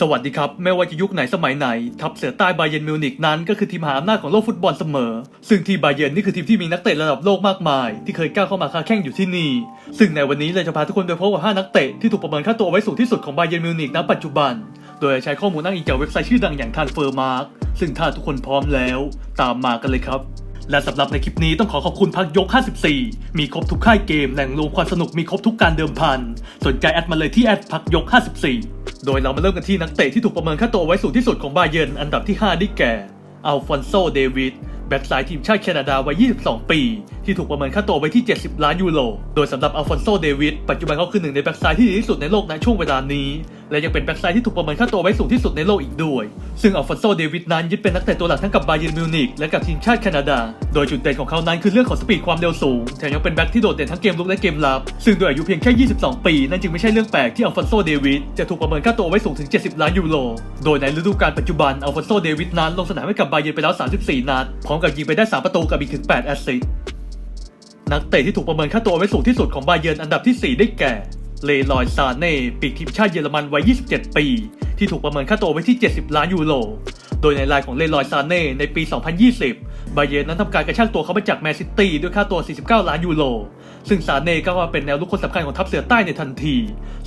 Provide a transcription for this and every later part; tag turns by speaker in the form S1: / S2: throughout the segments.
S1: สวัสดีครับ ไม่ว่าจะยุคไหนสมัยไหน ทัพเสือใต้บาเยนมิวนิกนั้นก็คือทีมหาอำนาจของโลกฟุตบอลเสมอ ซึ่งทีมบาเยนนี่คือทีมที่มีนักเตะระดับโลกมากมาย ที่เคยก้าวเข้ามาค้าแข่งอยู่ที่นี่ ซึ่งในวันนี้เราจะพาทุกคนไปพบกับ 5 นักเตะที่ถูกประเมินค่าตัวไว้สูงที่สุดของบาเยนมิวนิกณปัจจุบัน โดยใช้ข้อมูลอ้างอิงจากเว็บไซต์ชื่อดังอย่างทันเฟอร์มาร์กซึ่งถ้าทุกคนพร้อมแล้ว ตามมากันเลยครับ และสำหรับในคลิปนี้ต้องขอขอบคุณพักยก 54 มีครบทุกค่ายเกมแหล่งรวมความสนุกมีครบทุกการเดิมพัน สนใจแอดมาเลยที่แอดพักยก 54 โดยเรามาเริ่มกันที่นักเตะที่ถูกประเมินค่าตัวไว้สูงที่สุดของบาเยนอันดับที่ 5 ได้แก่อัลฟอนโซ เดวิดแบ็กซ้ายทีมชาติแคนาดาวัย 22 ปี ที่ถูกประเมินค่าตัวไว้ที่ 70 ล้านยูโร โดยสำหรับอัลฟอนโซ เดวิด ปัจจุบันเขาคือหนึ่งในแบ็กซ้ายที่ดีที่สุดในโลกในช่วงเวลานี้ และยังเป็นแบ็กซ้ายที่ถูกประเมินค่าตัวไว้สูงที่สุดในโลกอีกด้วย ซึ่งอัลฟอนโซเดวิดนั้นยึดเป็นนักเตะตัวหลักทั้งกับบาเยิร์นมิวนิกและกับทีมชาติแคนาดา โดยจุดเด่นของเขานั้นคือเรื่องของสปีดความเร็วสูง แถมยังเป็นแบ็กที่โดดเด่นทั้งเกมลุกและเกมรับ ซึ่งด้วยอายุเพียงแค่ 22 ปี นั่นจึงไม่ใช่เรื่องแปลกที่อัลฟอนโซเดวิดจะถูกประเมินค่าตัวไว้สูงถึง 70 ล้านยูโร โดยในฤดูกาลปัจจุบันอัลฟอนโซเดวิดนั้นลงสนามให้กับบาเยิร์นไปแล้ว 34 นัด พร้อมกับยิงไปได้ 3 ประตูกับอีกถึง 8 แอสซิสต์นักเตะที่ถูกประเมินค่าตัวไว้สูงที่สุดของบาเยิร์นอันดับที่ 4 ได้แก่ เลลอยซาเน่ปีกทีมชาติเยอรมันวัย 27 ปี ที่ถูกประเมินค่าตัวไว้ที่ 70 ล้านยูโร โดยในรายของเลลอยซาเน่ในปี 2020 บาเยนนั้นทำการกระชากตัวเขามาจากแมนซิตี้ด้วยค่าตัว 49 ล้านยูโร ซึ่งซาเน่ก็มาเป็นแนวลุกคนสำคัญของทัพเสือใต้ในทันที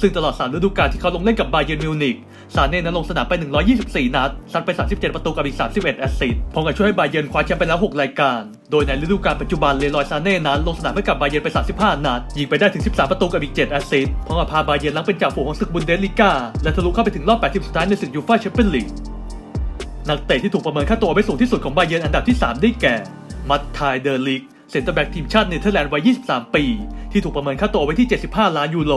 S1: ซึ่งตลอด 3 ฤดูกาลที่เขาลงเล่นกับบาเยิร์นมิวนิกซาเน่นั้นลงสนามไป 124 นัด ซัดไป 37 ประตูกับอีก 31 แอสซิสต์พร้อมกับช่วยให้บาเยิร์นคว้าแชมป์ไปแล้ว 6 รายการ โดยในฤดูกาลปัจจุบันเลรอยซาเน่นั้นลงสนามให้กับบาเยิร์นไป 35 นัด ยิงไปได้ถึง 13 ประตูกับอีก 7 แอสซิสต์พร้อมกับพาบาเยิร์นลังเป็นจ่าฝูงของศึกบุนเดสลิก้าและทะลุเข้าไปถึงรอบ8ทีมสุดท้ายในศึกยูฟ่าแชมเปี้ยนลีก นักเตะที่ถูกประเมินค่าตัวไว้สูงที่สุดของบาเยิร์นอันดับที่ 3 ได้แก่ มัตไทเดอร์ลิกเซนเตอร์แบ็กทีมชาติเนเธอร์แลนด์วัย 23 ปี ที่ถูกประเมินค่าตัวไว้ที่ 75 ล้านยูโร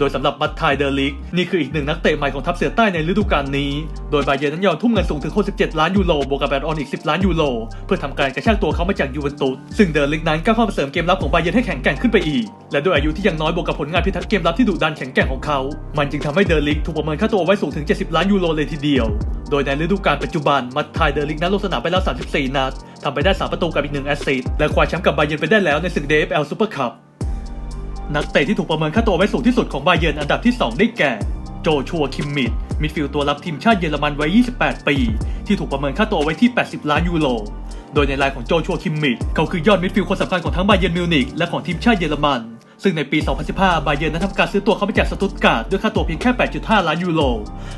S1: โดยสำหรับมัตไทเดอร์ลิกนี่คืออีกหนึ่งนักเตะใหม่ของทัพเสือใต้ในฤดูกาลนี้ โดยบาเยนนั้นยอมทุ่มเงินสูงถึง 67 ล้านยูโรบวกกับแอดออนอีก 10 ล้านยูโรเพื่อทำการกระชากตัวเขามาจากยูเวนตุสซึ่งเดอร์ลิกนั้นก็เข้ามาเสริมเกมรับของบาเยนให้แข็งแกร่งขึ้นไปอีก และด้วยอายุที่ยังน้อยบวกกับผลงานพิทักษ์เกมรับที่ดุดันแข็งแกร่งของเขา มันจึงทำให้เดอร์ลิกถูกประเมินค่าตัวไว้สูงถึง 70 ล้านยูโรเลยทีเดียว โดยในฤดูกาลปัจจุบันมัตไทเดอร์ลิกนั้นลงสนามไปแล้ว 34 นัดทำไปได้ 3 ประตูกับอีก 1 แอสซิสต์และคว้าแชมป์กับบาเยนไปได้แล้วในศึก DFL Super Cup นักเตะที่ถูกประเมินค่าตัวไว้สูงที่สุดของบาเยิร์นอันดับที่ 2 ได้แก่ โจชัวคิมมิดมิดฟิลด์ตัวรับทีมชาติเยอรมันวัย 28 ปี ที่ถูกประเมินค่าตัวไว้ที่ 80 ล้านยูโร โดยในรายของโจชัวคิมมิดเขาคือยอดมิดฟิลด์คนสำคัญของทั้งบาเยิร์นมิวนิกและของทีมชาติเยอรมัน ซึ่งในปี 2015 บาเยิร์นนั้นทำการซื้อตัวเขาไปจากสตุตการ์ดด้วยค่าตัวเพียงแค่ 8.5 ล้านยูโร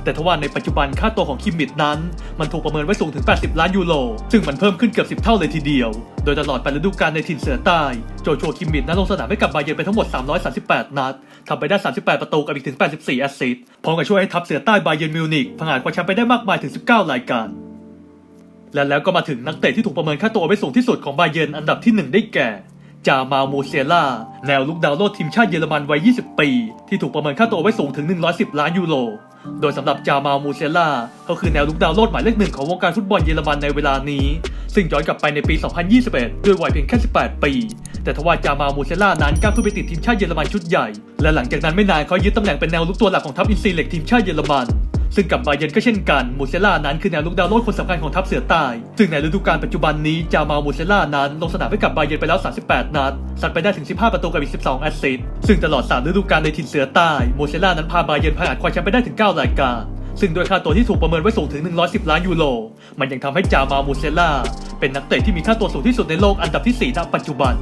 S1: แต่ทว่าในปัจจุบันค่าตัวของคิมมิดนั้น มันถูกประเมินไว้สูงถึง 80 ล้านยูโร ซึ่งมันเพิ่มขึ้นเกือบ 10 เท่าเลยทีเดียว โดยตลอดแปฤดูกาลในถิ่นเสือใต้ โจชัวคิมมิดนั้นลงสนามให้กับบาเยิร์นไปทั้งหมด 338 นัดทำไปได้ 38 ประตูกับอีกถึง 84 แอสซิสต์พร้อมกับช่วยให้ทัพเสือใต้บาเยิร์นมิวนิกผงาดคว้าแชมป์ไปได้มากมายถึง 19 รายการและแล้วก็มาถึงนักเตะที่ถูกประเมินค่าตัวไว้สูงที่สุดของบาเยิร์นอันดับที่ 1 ได้แก่ จามาโมเซล่าแนวลุกดาวโลดทีมชาติเยอรมันวัย 20 ปี ที่ถูกประเมินค่าตัวไว้สูงถึง 110 ล้านยูโร โดยสำหรับจามาโมเซล่าเขาคือแนวลุกดาวโลดหมายเลขหนึ่งของวงการฟุตบอลเยอรมันในเวลานี้ ซึ่งย้อนกลับไปในปี 2021 ด้วยวัยเพียงแค่ 18 ปี แต่ทว่าจามาโมเซล่านั้นก้าวขึ้นไปติดทีมชาติเยอรมันชุดใหญ่ และหลังจากนั้นไม่นานเขายึดตำแหน่งเป็นแนวลุกตัวหลักของทัพอินซีเล็กทีมชาติเยอรมัน ซึ่งกับบาเยนก็เช่นกันมูเซล่านั้นคือแนวลุกดาวโลดคนสำคัญของทัพเสือใต้ ซึ่งในฤดูกาลปัจจุบันนี้จามามูเซล่านั้นลงสนามให้กับบาเยนไปแล้ว 38 นัดสัดไปได้ถึง 15 ประตูกับอีก 12 แอสซิสต์ซึ่งตลอด 3 ฤดูกาลในถิ่นเสือใต้มูเซล่านั้นพาบาเยนผ่านคว้าแชมป์ไปได้ถึง 9 รายการซึ่งด้วยค่าตัวที่ถูกประเมินไว้สูงถึง 110 ล้านยูโร มันยังทำให้จามามูเซล่าเป็นนักเตะที่มีค่าตัวสูงที่สุดในโลกอันดับที่4ณปัจจุบัน